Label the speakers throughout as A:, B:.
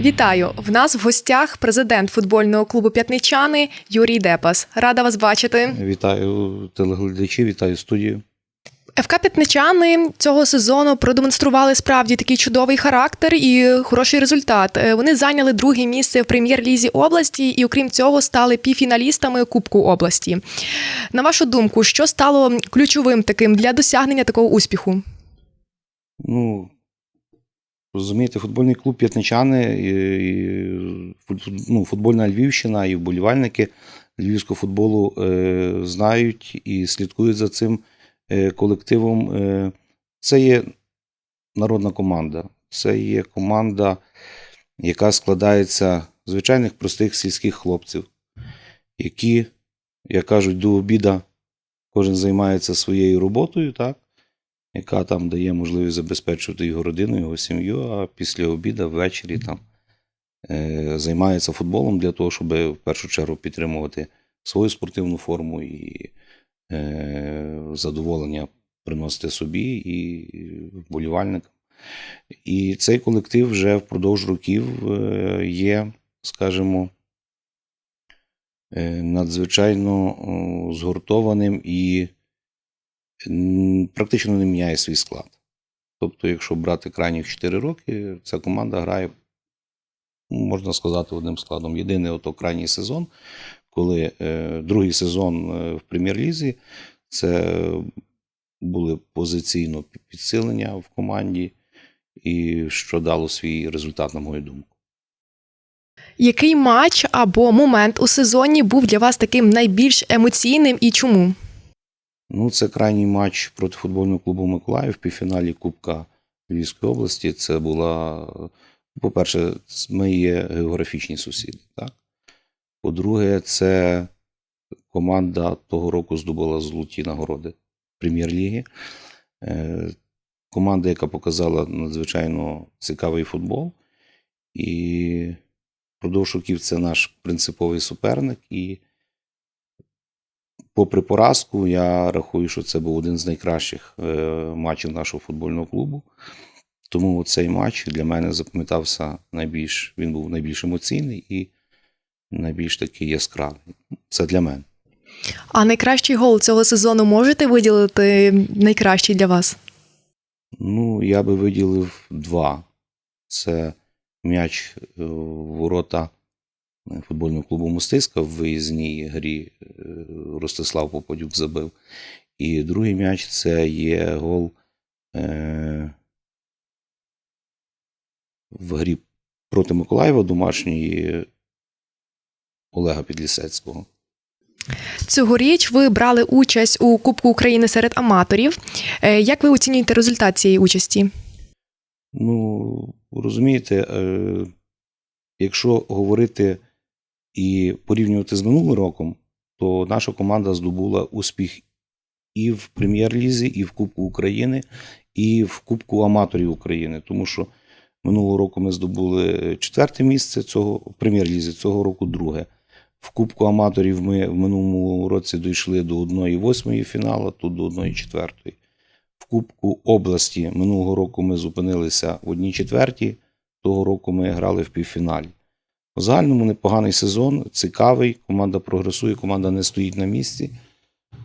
A: Вітаю! В нас в гостях президент футбольного клубу П'ятничани Юрій Депас. Рада вас бачити.
B: Вітаю телеглядачів, вітаю студію.
A: ФК П'ятничани цього сезону продемонстрували справді такий чудовий характер і хороший результат. Е, Вони зайняли друге місце в прем'єр-лізі області і, окрім цього, стали півфіналістами Кубку області. На вашу думку, що стало ключовим таким для досягнення такого успіху?
B: Ну, розумієте, футбольний клуб П'ятничани, і, ну, футбольна Львівщина і вболівальники львівського футболу е, знають і слідкують за цим е, колективом. Е, це є народна команда. Це є команда, яка складається з звичайних простих сільських хлопців, які, як кажуть, до обіда кожен займається своєю роботою, так? Яка там дає можливість забезпечувати його родину, його сім'ю, а після обіду ввечері там е, займається футболом для того, щоб в першу чергу підтримувати свою спортивну форму і е, задоволення приносити собі і вболівальникам. І цей колектив вже впродовж років е, є, скажімо, надзвичайно згуртованим і практично не міняє свій склад. Тобто, якщо брати крайніх 4 роки, ця команда грає, можна сказати, одним складом. Єдиний ото крайній сезон, коли е, другий сезон е, в прем'єр-лізі, це були позиційно підсилення в команді, і що дало свій результат, на мою думку.
A: Який матч або момент у сезоні був для вас таким найбільш емоційним і чому?
B: Ну, це крайній матч проти футбольного клубу Миколаїв в півфіналі Кубка Львівської області. Це була, по-перше, ми є географічні сусіди. Так? По-друге, це команда того року здобула золоті нагороди прем'єр-ліги. Е, Команда, яка показала надзвичайно цікавий футбол. І впродовж років це наш принциповий суперник. І попри поразку, я рахую, що це був один з найкращих е, матчів нашого футбольного клубу. Тому цей матч для мене запам'ятався найбільш, він був найбільш емоційний і найбільш такий яскравий. Це для мене.
A: А найкращий гол цього сезону можете виділити найкращий для вас?
B: Ну, я би виділив два. Це м'яч е, ворота футбольного клубу Мостиська в виїзній грі е, Ростислав Попадюк забив. І другий м'яч це є гол е, в грі проти Миколаєва домашньої Олега Підлісецького.
A: Цьогоріч ви брали участь у Кубку України серед аматорів. Е, Як ви оцінюєте результат цієї участі?
B: Ну, розумієте, е, якщо говорити і порівнювати з минулим роком, то наша команда здобула успіх і в прем'єр-лізі, і в Кубку України, і в Кубку аматорів України. Тому що минулого року ми здобули четверте місце цього в прем'єр-лізі, цього року друге. В Кубку аматорів ми в минулому році дійшли до 1-8 фіналу, тут до 1-4. В Кубку області минулого року ми зупинилися в одній четвертій, того року ми грали в півфіналі. В загальному непоганий сезон, цікавий, команда прогресує, команда не стоїть на місці.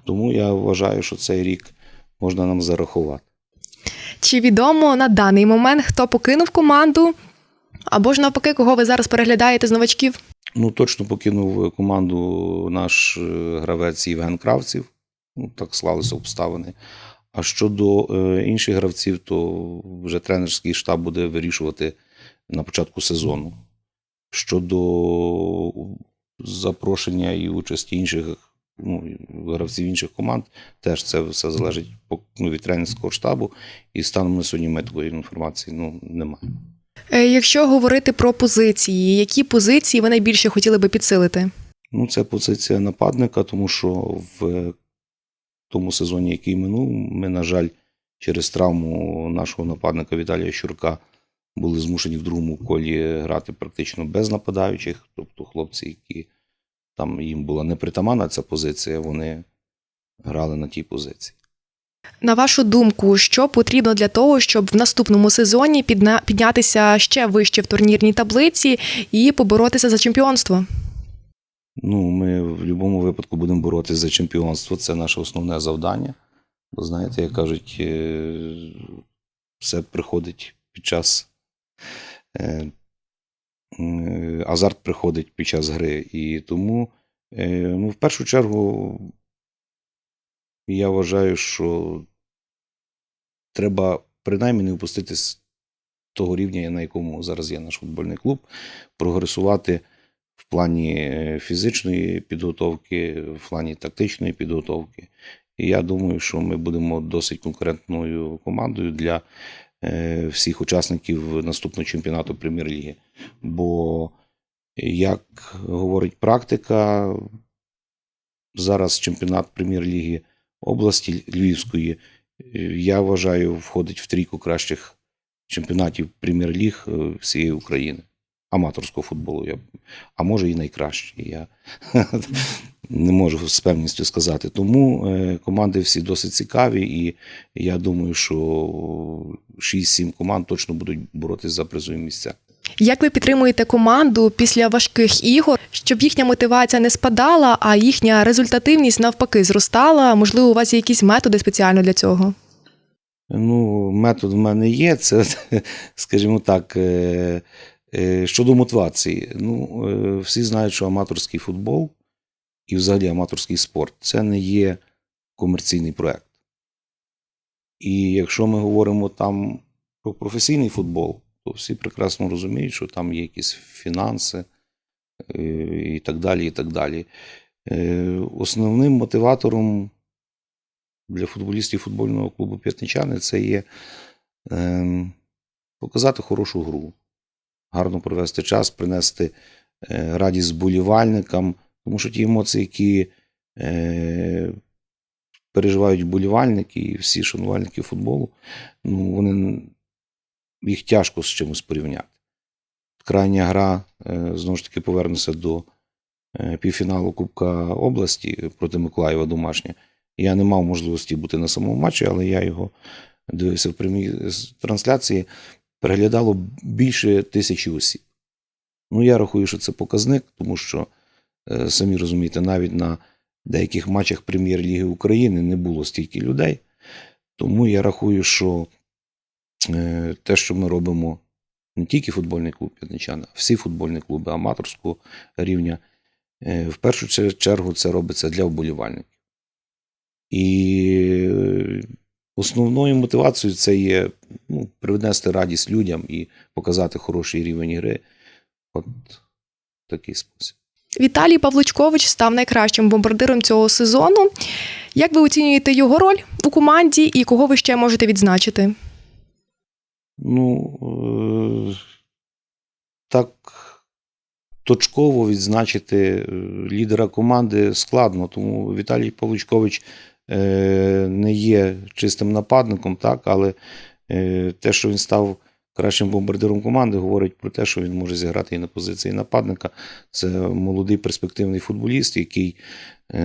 B: Тому я вважаю, що цей рік можна нам зарахувати.
A: Чи відомо на даний момент, хто покинув команду? Або ж навпаки, кого ви зараз переглядаєте з новачків?
B: Ну, точно покинув команду наш е, гравець Євген Кравців. Ну, так склалися обставини. А щодо е, інших гравців, то вже тренерський штаб буде вирішувати на початку сезону. Щодо запрошення і участі інших ну, гравців інших команд, теж це все залежить ну, від тренерського штабу. І станом на сьогодні ми такої інформації ну, немає.
A: Е, Якщо говорити про позиції, які позиції ви найбільше хотіли би підсилити?
B: Ну, це позиція нападника, тому що в тому сезоні, який минув, ми, на жаль, через травму нашого нападника Віталія Щурка були змушені в другому колі грати практично без нападаючих. Тобто хлопці, які там їм була непритаманна ця позиція, вони грали на тій позиції.
A: На вашу думку, що потрібно для того, щоб в наступному сезоні підна- піднятися ще вище в турнірній таблиці і поборотися за чемпіонство?
B: Ну, ми в будь-якому випадку будемо боротися за чемпіонство. Це наше основне завдання. Бо знаєте, як кажуть, е, все приходить під час. Е, е, Азарт приходить під час гри. І тому, е, ну, в першу чергу, я вважаю, що треба принаймні не впустити з того рівня, на якому зараз є наш футбольний клуб, прогресувати в плані фізичної підготовки, в плані тактичної підготовки. І я думаю, що ми будемо досить конкурентною командою для всіх учасників наступного чемпіонату прем'єр-ліги. Бо, як говорить практика, зараз чемпіонат прем'єр-ліги області Львівської, е, я вважаю, входить в трійку кращих чемпіонатів прем'єр-ліг е, всієї України. Аматорського футболу, я, а може і найкращий. Я не можу з певністю сказати. Тому е, команди всі досить цікаві, і я думаю, що 6-7 команд точно будуть боротися за призові місця.
A: Як ви підтримуєте команду після важких ігор, щоб їхня мотивація не спадала, а їхня результативність навпаки зростала? Можливо, у вас є якісь методи спеціально для цього?
B: Ну, метод в мене є. Це, скажімо так, е, щодо мотивації. Ну, е, всі знають, що аматорський футбол і взагалі аматорський спорт це не є комерційний проект. І якщо ми говоримо там про професійний футбол, то всі прекрасно розуміють, що там є якісь фінанси е, і так далі. і так далі. Е, Основним мотиватором для футболістів футбольного клубу П'ятничани це є е, показати хорошу гру, гарно провести час, принести е, радість зболівальникам, тому що ті емоції, які е, переживають вболівальники і всі шанувальники футболу, ну, вони, їх тяжко з чимось порівняти. Крайня гра, е, знову ж таки, повернеться до півфіналу Кубка області проти Миколаєва домашня. Я не мав можливості бути на самому матчі, але я його дивився в прямій трансляції. Переглядало більше тисячі осіб. Ну, я рахую, що це показник, тому що, е, самі розумієте, навіть на деяких матчах Прем'єр-ліги України не було стільки людей. Тому я рахую, що е, те, що ми робимо не тільки футбольний клуб П'ятничана, а всі футбольні клуби аматорського рівня, е, в першу чергу це робиться для вболівальників. І основною мотивацією це є привнести радість людям і показати хороший рівень гри. От такий спосіб.
A: Віталій Павлучкович став найкращим бомбардиром цього сезону. Як ви оцінюєте його роль у команді і кого ви ще можете відзначити?
B: Ну, е, так точково відзначити е, лідера команди складно, тому Віталій Павлучкович е, не є чистим нападником, так, але те, що він став кращим бомбардиром команди, говорить про те, що він може зіграти і на позиції нападника. Це молодий перспективний футболіст, який е,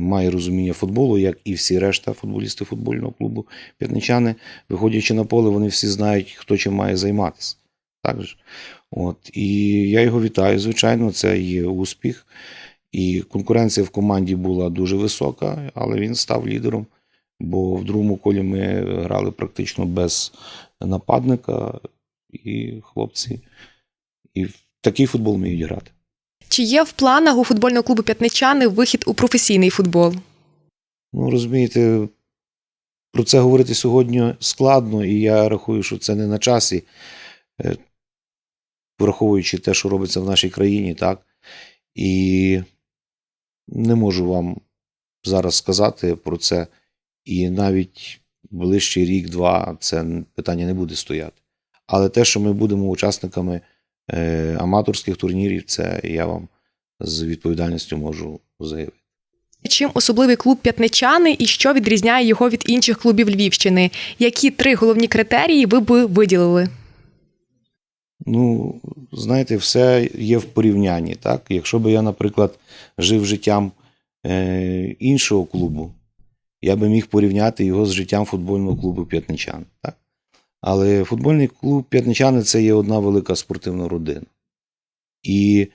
B: має розуміння футболу, як і всі решта футболісти футбольного клубу П'ятничани. Виходячи на поле, вони всі знають, хто чим має займатися. Так же? От. І я його вітаю, звичайно, це є успіх. І конкуренція в команді була дуже висока, але він став лідером. Бо в другому колі ми грали практично без нападника, і хлопці. І в такий футбол вміють грати.
A: Чи є в планах у футбольного клубу П'ятничани вихід у професійний футбол?
B: Ну, розумієте, про це говорити сьогодні складно, і я рахую, що це не на часі, е, враховуючи те, що робиться в нашій країні, так. І не можу вам зараз сказати про це. І навіть ближчий рік-два це питання не буде стояти. Але те, що ми будемо учасниками е, аматорських турнірів, це я вам з відповідальністю можу заявити.
A: Чим особливий клуб П'ятничани і що відрізняє його від інших клубів Львівщини? Які три головні критерії ви б виділили?
B: Ну, знаєте, все є в порівнянні. Так? Якщо би я, наприклад, жив життям е, іншого клубу, я би міг порівняти його з життям футбольного клубу П'ятничан. Так? Але футбольний клуб П'ятничани це є одна велика спортивна родина. І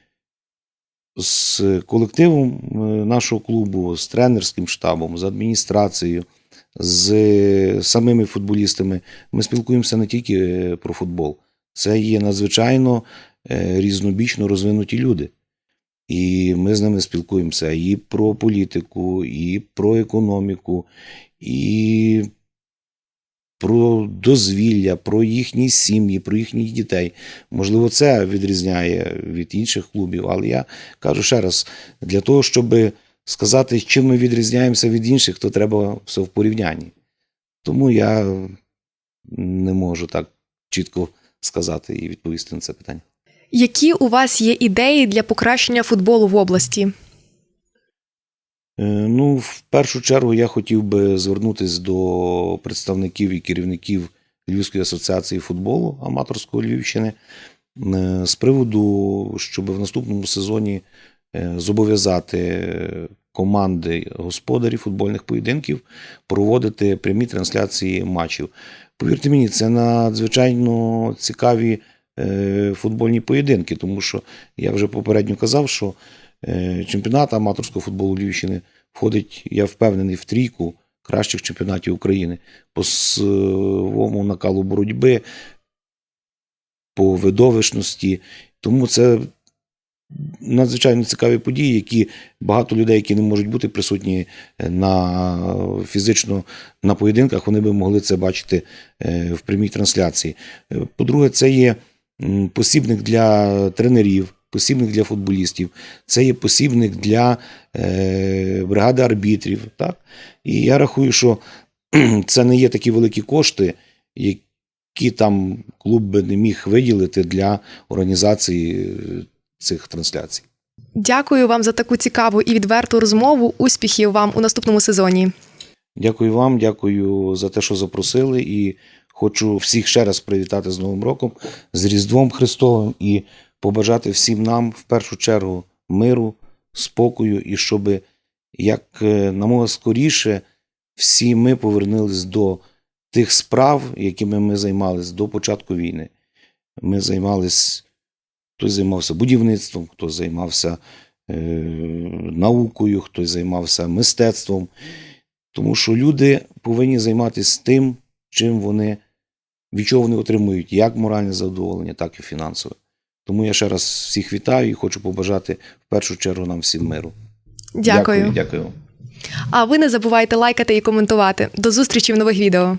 B: з колективом е, нашого клубу, з тренерським штабом, з адміністрацією, з самими футболістами ми спілкуємося не тільки е, про футбол. Це є надзвичайно е, різнобічно розвинуті люди. І ми з ними спілкуємося і про політику, і про економіку, і про дозвілля, про їхні сім'ї, про їхніх дітей. Можливо, це відрізняє від інших клубів, але я кажу ще раз: для того, щоб сказати, чим ми відрізняємося від інших, то треба все в порівнянні. Тому я не можу так чітко сказати і відповісти на це питання.
A: Які у вас є ідеї для покращення футболу в області?
B: Е, Ну, в першу чергу я хотів би звернутися до представників і керівників Львівської асоціації футболу аматорської Львівщини е, з приводу, щоб в наступному сезоні е, зобов'язати команди господарів футбольних поєдинків проводити прямі трансляції матчів. Повірте мені, це надзвичайно цікаві футбольні поєдинки, тому що я вже попередньо казав, що е, чемпіонат аматорського футболу Львівщини входить, я впевнений, в трійку кращих чемпіонатів України по своєму накалу боротьби, по видовищності. Тому це надзвичайно цікаві події, які багато людей, які не можуть бути присутні на фізично на поєдинках, вони би могли це бачити е, в прямій трансляції. Е, По-друге, це є посібник для тренерів, посібник для футболістів, це є посібник для е, бригади арбітрів. Так? І я рахую, що це не є такі великі кошти, які там клуб би не міг виділити для організації е, цих трансляцій.
A: Дякую вам за таку цікаву і відверту розмову. Успіхів вам у наступному сезоні.
B: Дякую вам, дякую за те, що запросили. І хочу всіх ще раз привітати з Новим роком, з Різдвом Христовим і побажати всім нам в першу чергу миру, спокою, і щоб як е, намога скоріше всі ми повернулись до тих справ, якими ми займалися до початку війни. Ми займались, хтось займався будівництвом, хтось займався е, наукою, хтось займався мистецтвом. Тому що люди повинні займатися тим, чим вони, від чого вони отримують як моральне задоволення, так і фінансове. Тому я ще раз всіх вітаю і хочу побажати в першу чергу нам всім миру.
A: Дякую.
B: Дякую. дякую.
A: А ви не забувайте лайкати і коментувати. До зустрічі в нових відео.